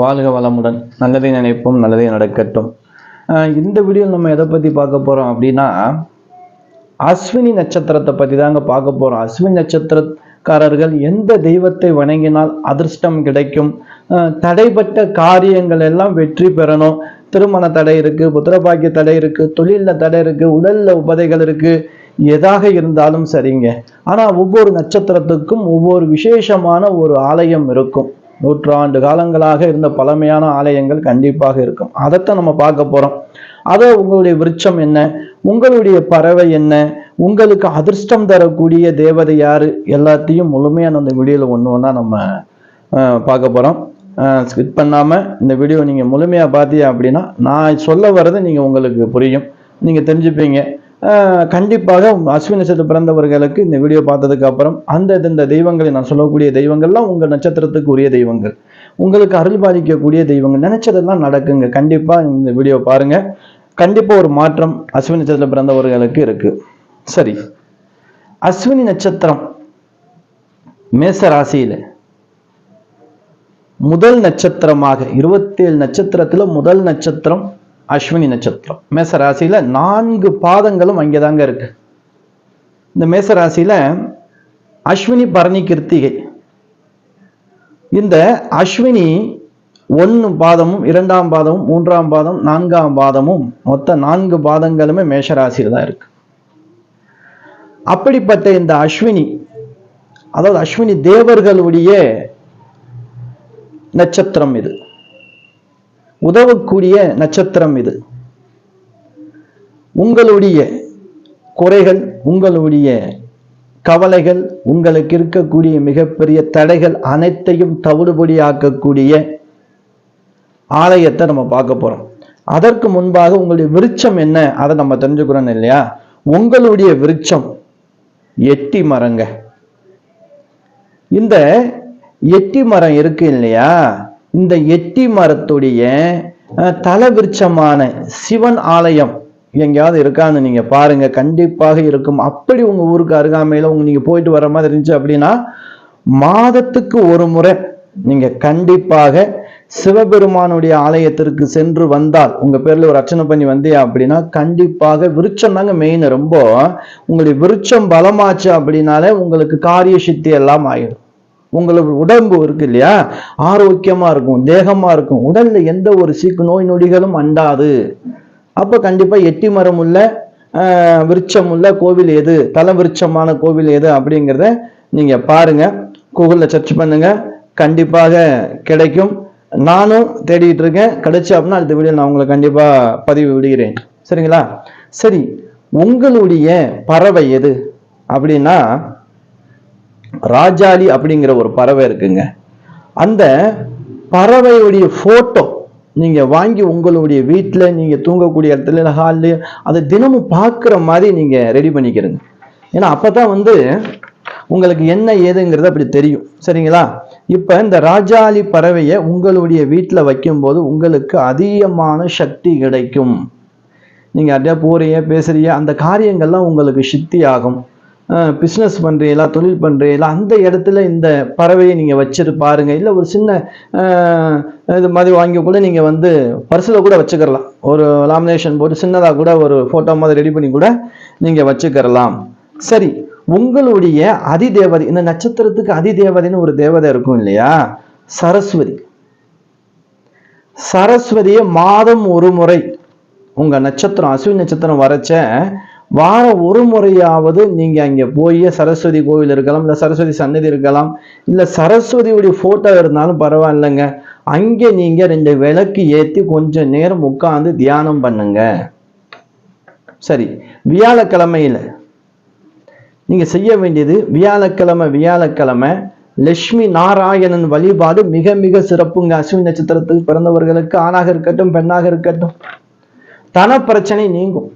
வாழ்க வளமுடன். நல்லதை நினைப்போம் நல்லதே நடக்கட்டும். இந்த வீடியோ நம்ம எதை பற்றி பார்க்க போகிறோம் அப்படின்னா அஸ்வினி நட்சத்திரத்தை பற்றி தாங்க பார்க்க போகிறோம் அஸ்வினி நட்சத்திரக்காரர்கள் எந்த தெய்வத்தை வணங்கினால் அதிர்ஷ்டம் கிடைக்கும்? தடைப்பட்ட காரியங்கள் எல்லாம் வெற்றி பெறணும். திருமண தடை இருக்குது புத்திரபாக்கிய தடை இருக்குது தொழிலில் தடை இருக்குது உடலில் உபதைகள் இருக்குது எதாக இருந்தாலும் சரிங்க. ஆனால் ஒவ்வொரு நட்சத்திரத்துக்கும் ஒவ்வொரு விசேஷமான ஒரு ஆலயம் இருக்கும். நூற்றாண்டு காலங்களாக இருந்த பழமையான ஆலயங்கள் கண்டிப்பாக இருக்கும். அதைத்தான் நம்ம பார்க்க போறோம். அதை உங்களுடைய விருட்சம் என்ன? உங்களுடைய பறவை என்ன? உங்களுக்கு அதிர்ஷ்டம் தரக்கூடிய தேவதை யாரு? எல்லாத்தையும் முழுமையான அந்த வீடியோல ஒன்று ஒன்றா நம்ம பார்க்க போறோம். ஸ்கிப் பண்ணாம இந்த வீடியோ நீங்க முழுமையா பார்த்தீங்க அப்படின்னா நான் சொல்ல வர்றது நீங்க உங்களுக்கு புரியும். நீங்க தெரிஞ்சுப்பீங்க. கண்டிப்பாக அஸ்வின் நட்சத்திரம் பிறந்தவர்களுக்கு இந்த வீடியோ பார்த்ததுக்கு அப்புறம் அந்த இந்த தெய்வங்களை நான் சொல்லக்கூடிய தெய்வங்கள்லாம் உங்கள் நட்சத்திரத்துக்கு உரிய தெய்வங்கள். உங்களுக்கு அருள் பாதிக்கக்கூடிய தெய்வங்கள். நினைச்சதெல்லாம் நடக்குங்க. கண்டிப்பாக இந்த வீடியோ பாருங்க. கண்டிப்பாக ஒரு மாற்றம் அஸ்வினி நட்சத்திரம் பிறந்தவர்களுக்கு இருக்கு. சரி. அஸ்வினி நட்சத்திரம் மேச ராசியில முதல் நட்சத்திரமாக இருபத்தேழு நட்சத்திரத்தில் முதல் நட்சத்திரம் அஸ்வினி நட்சத்திரம். மேசராசியில நான்கு பாதங்களும் அங்கேதாங்க இருக்கு. இந்த மேசராசியில அஸ்வினி பரணி கிருத்திகை. இந்த அஸ்வினி ஒன்று பாதமும் இரண்டாம் பாதமும் மூன்றாம் பாதம் நான்காம் பாதமும் மொத்த நான்கு பாதங்களுமே மேஷராசியில் தான் இருக்கு. அப்படிப்பட்ட இந்த அஸ்வினி அதாவது அஸ்வினி தேவர்களுடைய நட்சத்திரம் இது. உதவக்கூடிய நட்சத்திரம் இது. உங்களுடைய குறைகள் உங்களுடைய கவலைகள் உங்களுக்கு இருக்கக்கூடிய மிகப்பெரிய தடைகள் அனைத்தையும் தவிடுபடியாக்கக்கூடிய ஆலயத்தை நம்ம பார்க்க போறோம். அதற்கு முன்பாக உங்களுடைய விருட்சம் என்ன? அதை நம்ம தெரிஞ்சுக்கிறோம் இல்லையா? உங்களுடைய விருட்சம் எட்டி மரங்க. இந்த எட்டி மரம் இருக்கு இல்லையா? இந்த எட்டி மரத்துடைய தலவிருச்சமான சிவன் ஆலயம் எங்கேயாவது இருக்கான்னு நீங்க பாருங்க கண்டிப்பாக இருக்கும். அப்படி உங்க ஊருக்கு அருகாமையில உங்க நீங்க போயிட்டு வர மாதிரி இருந்துச்சு அப்படின்னா மாதத்துக்கு ஒரு முறை நீங்க கண்டிப்பாக சிவபெருமானுடைய ஆலயத்திற்கு சென்று வந்தால் உங்க பேர்ல ஒரு அர்ச்சனை பண்ணி வந்தியா அப்படின்னா கண்டிப்பாக விருட்சம் தாங்க மெயின் ரொம்ப. உங்களுடைய விருட்சம் பலமாச்சு அப்படின்னாலே உங்களுக்கு காரிய சித்தி எல்லாம் ஆயிடும். உங்களுக்கு உடம்பு இருக்கு இல்லையா? ஆரோக்கியமா இருக்கும் தேகமா இருக்கும். உடல்ல எந்த ஒரு சீக்கு நோய் நொடிகளும் அண்டாது. அப்ப கண்டிப்பா எட்டி மரம் உள்ள விருட்சம் உள்ள கோவில் எது? தல விருட்சமான கோவில் எது அப்படிங்கிறத நீங்க பாருங்க. கூகுளில் சர்ச் பண்ணுங்க. கண்டிப்பாக கிடைக்கும். நானும் தேடிட்டு இருக்கேன். கிடைச்சு அப்படின்னா அடுத்த வீடியோ நான் உங்களை கண்டிப்பா பதிவு விடுகிறேன். சரிங்களா? சரி உங்களுடைய பறவை எது அப்படின்னா ராஜாளி அப்படிங்கிற ஒரு பறவை இருக்குங்க. அந்த பறவையுடைய போட்டோ நீங்க வாங்கி உங்களுடைய வீட்டில் நீங்க தூங்கக்கூடிய இடத்துல இல்லை ஹால்ல அதை தினமும் பார்க்குற மாதிரி நீங்க ரெடி பண்ணிக்கிறங்க. ஏன்னா அப்பதான் வந்து உங்களுக்கு என்ன ஏதுங்கிறது அப்படி தெரியும். சரிங்களா? இப்ப இந்த ராஜாளி பறவையை உங்களுடைய வீட்டில் வைக்கும்போது உங்களுக்கு அதிகமான சக்தி கிடைக்கும். நீங்க அப்படியே போறீங்க பேசுறீங்க அந்த காரியங்கள்லாம் உங்களுக்கு சித்தி ஆகும் பிஸ்னஸ் பண்ணுறீங்களா தொழில் பண்ணுறீங்களா அந்த இடத்துல இந்த பறவையை நீங்கள் வச்சுட்டு பாருங்கள் இல்லை ஒரு சின்ன இது மாதிரி வாங்கி கூட நீங்கள் வந்து பர்சில் கூட வச்சுக்கிறலாம். ஒரு லாமினேஷன் போட்டு சின்னதாக கூட ஒரு ஃபோட்டோ மாதிரி ரெடி பண்ணி கூட நீங்கள் வச்சுக்கிறலாம். சரி உங்களுடைய அதிதேவதை இந்த நட்சத்திரத்துக்கு அதிதேவதைன்னு ஒரு தேவதை இருக்கும் இல்லையா? சரஸ்வதி. சரஸ்வதியை மாதம் ஒரு முறை உங்கள் நட்சத்திரம் அஸ்வின் நட்சத்திரம் வரைச்ச வாரம் ஒரு முறையாவது நீங்கள் அங்கே போய் சரஸ்வதி கோவில் இருக்கலாம் இல்லை சரஸ்வதி சன்னதி இருக்கலாம் இல்லை சரஸ்வதியுடைய ஃபோட்டோ இருந்தாலும் பரவாயில்லைங்க. அங்கே நீங்கள் ரெண்டு விளக்கு ஏற்றி கொஞ்சம் நேரம் உட்காந்து தியானம் பண்ணுங்க. சரி வியாழக்கிழமையில நீங்கள் செய்ய வேண்டியது வியாழக்கிழமை வியாழக்கிழமை லட்சுமி நாராயணன் வழிபாடு மிக மிக சிறப்புங்க. அஸ்வினி நட்சத்திரத்துக்கு பிறந்தவர்களுக்கு ஆணாக இருக்கட்டும் பெண்ணாக இருக்கட்டும். தன பிரச்சனை நீங்கும்.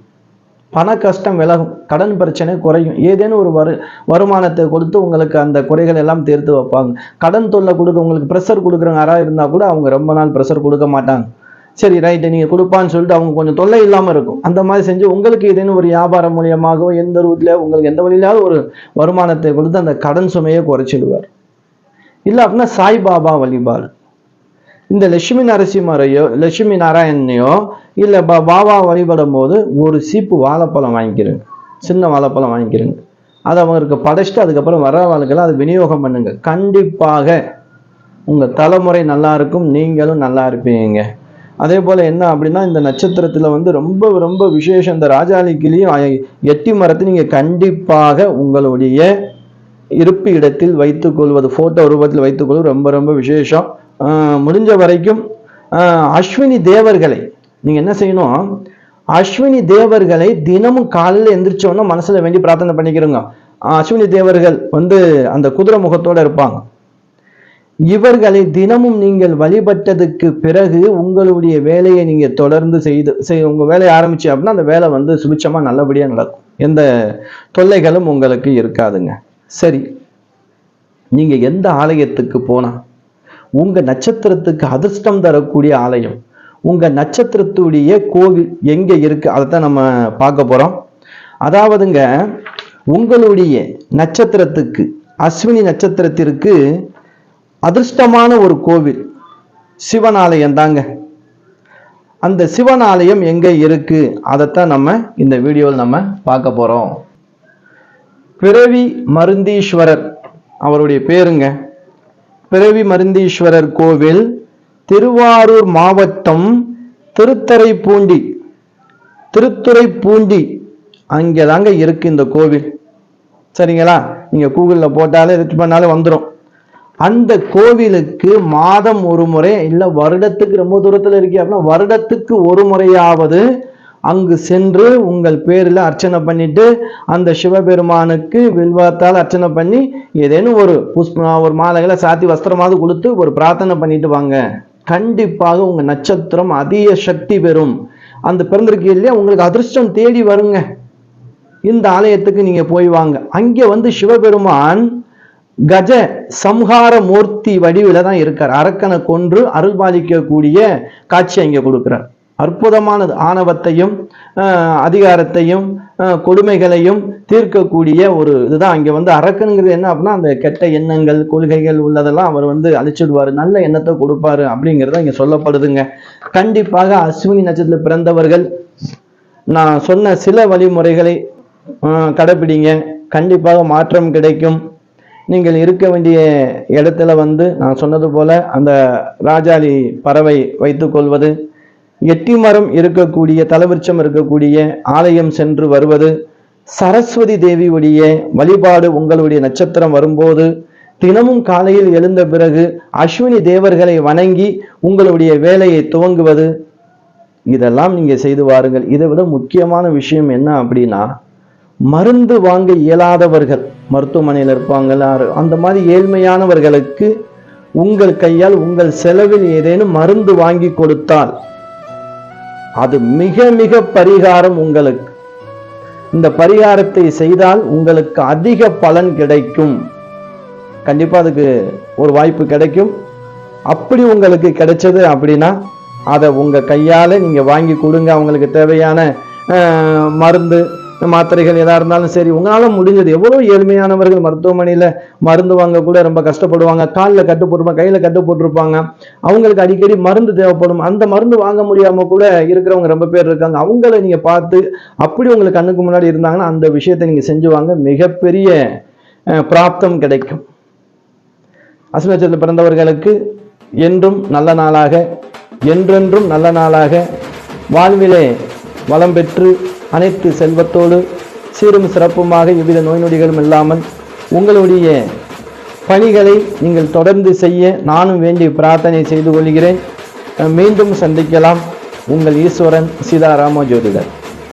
பண கஷ்டம் விலகும். கடன் பிரச்சனை குறையும். ஏதேனும் ஒரு வரு வருமானத்தை கொடுத்து உங்களுக்கு அந்த குறைகள் எல்லாம் தீர்த்து வைப்பாங்க. கடன் தொல்லை கொடுக்க உங்களுக்கு ப்ரெஷர் கொடுக்குறவங்க யாராவது இருந்தால் கூட அவங்க ரொம்ப நாள் ப்ரெஷர் கொடுக்க மாட்டாங்க. சரி ரைட்டு நீங்கள் கொடுப்பான்னு சொல்லிட்டு அவங்க கொஞ்சம் தொல்லை இல்லாமல் இருக்கும். அந்த மாதிரி செஞ்சு உங்களுக்கு ஏதேனும் ஒரு வியாபாரம் மூலியமாகவோ எந்த ரூட்ல உங்களுக்கு எந்த வழியிலாவது ஒரு வருமானத்தை கொடுத்து அந்த கடன் சுமையை குறைச்சிடுவார். இல்லை அப்படின்னா சாய்பாபா வழிபாடு. இந்த லட்சுமி நரசிம்மரையோ லட்சுமி நாராயணனையோ இல்லை பா பாபா வழிபடும் போது ஒரு சீப்பு வாழைப்பழம் வாங்கிக்கிறேங்க சின்ன வாழைப்பழம் வாங்கிக்கிறேங்க அதை அவங்களுக்கு படைச்சிட்டு அதுக்கப்புறம் வர அதை விநியோகம் பண்ணுங்க. கண்டிப்பாக உங்கள் தலைமுறை நல்லா இருக்கும் நீங்களும் நல்லா இருப்பீங்க. அதே போல் என்ன அப்படின்னா இந்த நட்சத்திரத்தில் வந்து ரொம்ப ரொம்ப விசேஷம். இந்த ராஜாளிக்கிலையும் எட்டி மரத்தை நீங்கள் கண்டிப்பாக உங்களுடைய இருப்பு இடத்தில் வைத்துக்கொள்வது ஃபோட்டோ ரூபத்தில் வைத்துக்கொள்வது ரொம்ப ரொம்ப விசேஷம். முடிஞ்ச வரைக்கும் அஸ்வினி தேவர்களை நீங்கள் என்ன செய்யணும்? அஸ்வினி தேவர்களை தினமும் காலையில் எந்திரிச்சோன்னா மனசில் வேண்டி பிரார்த்தனை பண்ணிக்கிறோங்க. அஸ்வினி தேவர்கள் வந்து அந்த குதிரை முகத்தோடு இருப்பாங்க. இவர்களை தினமும் நீங்கள் வழிபட்டதுக்கு பிறகு உங்களுடைய வேலையை நீங்கள் தொடர்ந்து செய்து செய் உங்கள் வேலையை ஆரம்பிச்சு அப்படின்னா அந்த வேலை வந்து சுபிச்சமாக நல்லபடியாக நடக்கும். எந்த தொல்லைகளும் உங்களுக்கு இருக்காதுங்க. சரி. நீங்கள் எந்த ஆலயத்துக்கு போனால் உங்கள் நட்சத்திரத்துக்கு அதிர்ஷ்டம் தரக்கூடிய ஆலயம். உங்கள் நட்சத்திரத்துடைய கோவில் எங்கே இருக்குது அதை அதைத்தான் நம்ம பார்க்க போகிறோம் அதாவதுங்க உங்களுடைய நட்சத்திரத்துக்கு அஸ்வினி நட்சத்திரத்திற்கு அதிர்ஷ்டமான ஒரு கோவில் சிவனாலயம் தாங்க. அந்த சிவன் ஆலயம் எங்கே இருக்குது அதைத்தான் நம்ம இந்த வீடியோவில் நம்ம பார்க்க போகிறோம் பிறவி மருந்தீஸ்வரர் அவருடைய பேருங்க. பிறவி மருந்தீஸ்வரர் கோவில் திருவாரூர் மாவட்டம் திருத்தரைப்பூண்டி திருத்துறைப்பூண்டி. அங்கே தாங்க இருக்கு இந்த கோவில். சரிங்களா? நீங்கள் கூகுளில் போட்டாலே ரிச் பண்ணாலே வந்துடும் அந்த கோவிலுக்கு மாதம் ஒரு முறை இல்லை வருடத்துக்கு ரொம்ப தூரத்தில் இருக்கே அப்படின்னா வருடத்துக்கு ஒரு முறையாவது அங்கு சென்று உங்கள் பேரில் அர்ச்சனை பண்ணிட்டு அந்த சிவபெருமானுக்கு வில்வத்தால் அர்ச்சனை பண்ணி ஏதேனும் ஒரு புஷ்ப ஒரு மாலைகளை சாத்தி வஸ்திரமாவது கொடுத்து ஒரு பிரார்த்தனை பண்ணிட்டு வாங்க. கண்டிப்பாக உங்கள் நட்சத்திரம் அதிக சக்தி பெறும். அந்த பிறந்திருக்கு இல்லையா? உங்களுக்கு அதிர்ஷ்டம் தேடி வருங்க. இந்த ஆலயத்துக்கு நீங்கள் போய் வாங்க. அங்கே வந்து சிவபெருமான் கஜ சம்ஹார மூர்த்தி வடிவில் தான் இருக்கார். அரக்கனை கொன்று அருள்பாலிக்கக்கூடிய காட்சி அங்கே கொடுக்குறார். அற்புதமானது. ஆணவத்தையும் அதிகாரத்தையும் கொடுமைகளையும் தீர்க்கக்கூடிய ஒரு இதுதான். அங்கே வந்து அரக்கனுங்கிறது என்ன அப்படின்னா அந்த கெட்ட எண்ணங்கள் கொள்கைகள் உள்ளதெல்லாம் அவர் வந்து அழிச்சிடுவார். நல்ல எண்ணத்தை கொடுப்பாரு அப்படிங்கிறது இங்கே சொல்லப்படுதுங்க. கண்டிப்பாக அஸ்வினி நட்சத்திரத்தில் பிறந்தவர்கள் நான் சொன்ன சில வழிமுறைகளை கடைபிடிங்க கடைப்பிடிங்க. கண்டிப்பாக மாற்றம் கிடைக்கும். நீங்கள் இருக்க வேண்டிய இடத்துல வந்து நான் சொன்னது போல அந்த ராஜாளி பறவை வைத்துக்கொள்வது எட்டி மரம் இருக்கக்கூடிய தலவிருச்சம் இருக்கக்கூடிய ஆலயம் சென்று வருவது சரஸ்வதி தேவியுடைய வழிபாடு உங்களுடைய நட்சத்திரம் வரும்போது தினமும் காலையில் எழுந்த பிறகு அஸ்வினி தேவர்களை வணங்கி உங்களுடைய வேலையை துவங்குவது. இதெல்லாம் நீங்க செய்து வாருங்கள். இதை விட முக்கியமான விஷயம் என்ன அப்படின்னா மருந்து வாங்க இயலாதவர்கள் மருத்துவமனையில் இருப்பாங்க அந்த மாதிரி ஏழ்மையானவர்களுக்கு உங்கள் கையால் உங்கள் செலவில் ஏதேனும் மருந்து வாங்கி கொடுத்தால் அது மிக மிக பரிகாரம் உங்களுக்கு. இந்த பரிகாரத்தை செய்தால் உங்களுக்கு அதிக பலன் கிடைக்கும். கண்டிப்பாக அதுக்கு ஒரு வாய்ப்பு கிடைக்கும். அப்படி உங்களுக்கு கிடைச்சது அப்படின்னா அதை உங்கள் கையால் நீங்கள் வாங்கி கொடுங்க. அவங்களுக்கு தேவையான மருந்து மாத்திரைகள் எதாக இருந்தாலும் சரி உங்களால் முடிஞ்சது. எவ்வளோ ஏழ்மையானவர்கள் மருத்துவமனையில் மருந்து வாங்க கூட ரொம்ப கஷ்டப்படுவாங்க. காலில் கட்டு போட்டிருப்பாங்க கையில் கட்டு போட்டிருப்பாங்க. அவங்களுக்கு அடிக்கடி மருந்து தேவைப்படும். அந்த மருந்து வாங்க முடியாமல் கூட இருக்கிறவங்க ரொம்ப பேர் இருக்காங்க. அவங்கள நீங்கள் பார்த்து அப்படி உங்களுக்கு கண்ணுக்கு முன்னாடி இருந்தாங்கன்னா அந்த விஷயத்தை நீங்கள் செஞ்சு வாங்க. மிகப்பெரிய பிராப்தம் கிடைக்கும். அசுநட்சத்திரத்தில் பிறந்தவர்களுக்கு என்றும் நல்ல நாளாக என்றென்றும் நல்ல நாளாக வாழ்விலே வளம் பெற்று அனைத்து செல்வத்தோடு சீரும் சிறப்புமாக எவ்வித நோய் நொடிகளும் இல்லாமல் உங்களுடைய பணிகளை நீங்கள் தொடர்ந்து செய்ய நானும் வேண்டி பிரார்த்தனை செய்து கொள்கிறேன். மீண்டும் சந்திக்கலாம். உங்கள் ஈஸ்வரன் சீதாராம ஜோதிடர்.